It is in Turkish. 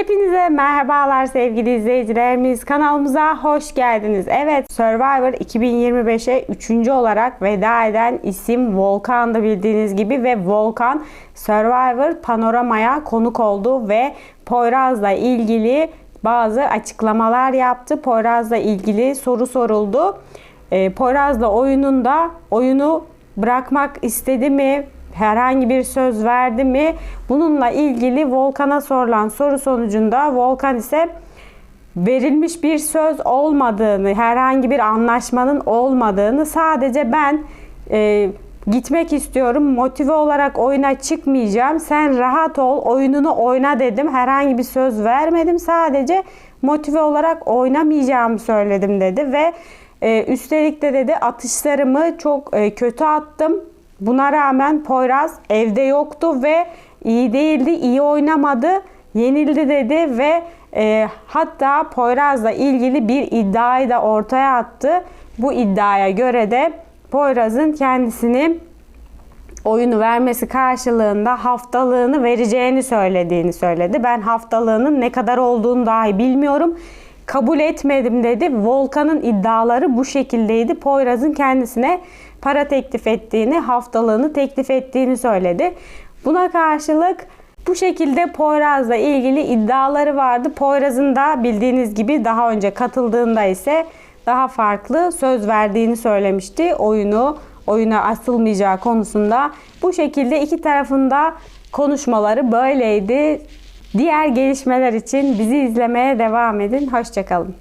Hepinize merhabalar sevgili izleyicilerimiz. Kanalımıza hoş geldiniz. Evet Survivor 2025'e 3. olarak veda eden isim Volkan'dı bildiğiniz gibi ve Volkan Survivor panoramaya konuk oldu ve Poyraz'la ilgili bazı açıklamalar yaptı. Poyraz'la ilgili soru soruldu. Ee, Poyraz'la oyununda oyunu bırakmak istedi mi? Herhangi bir söz verdi mi? Bununla ilgili Volkan'a sorulan soru sonucunda Volkan ise verilmiş bir söz olmadığını, herhangi bir anlaşmanın olmadığını sadece ben e, gitmek istiyorum, motive olarak oyuna çıkmayacağım, sen rahat ol, oyununu oyna dedim. Herhangi bir söz vermedim, sadece motive olarak oynamayacağımı söyledim dedi ve e, üstelik de dedi atışlarımı çok e, kötü attım. Buna rağmen Poyraz evde yoktu ve iyi değildi, iyi oynamadı, yenildi dedi ve e, hatta Poyraz'la ilgili bir iddiayı da ortaya attı. Bu iddiaya göre de Poyraz'ın kendisini oyunu vermesi karşılığında haftalığını vereceğini söylediğini söyledi. Ben haftalığının ne kadar olduğunu dahi bilmiyorum. Kabul etmedim dedi. Volkan'ın iddiaları bu şekildeydi. Poyraz'ın kendisine para teklif ettiğini, haftalığını teklif ettiğini söyledi. Buna karşılık bu şekilde Poyraz'la ilgili iddiaları vardı. Poyraz'ın da bildiğiniz gibi daha önce katıldığında ise daha farklı söz verdiğini söylemişti. Oyunu oyuna asılmayacağı konusunda. Bu şekilde iki tarafında konuşmaları böyleydi. Diğer gelişmeler için bizi izlemeye devam edin. Hoşçakalın.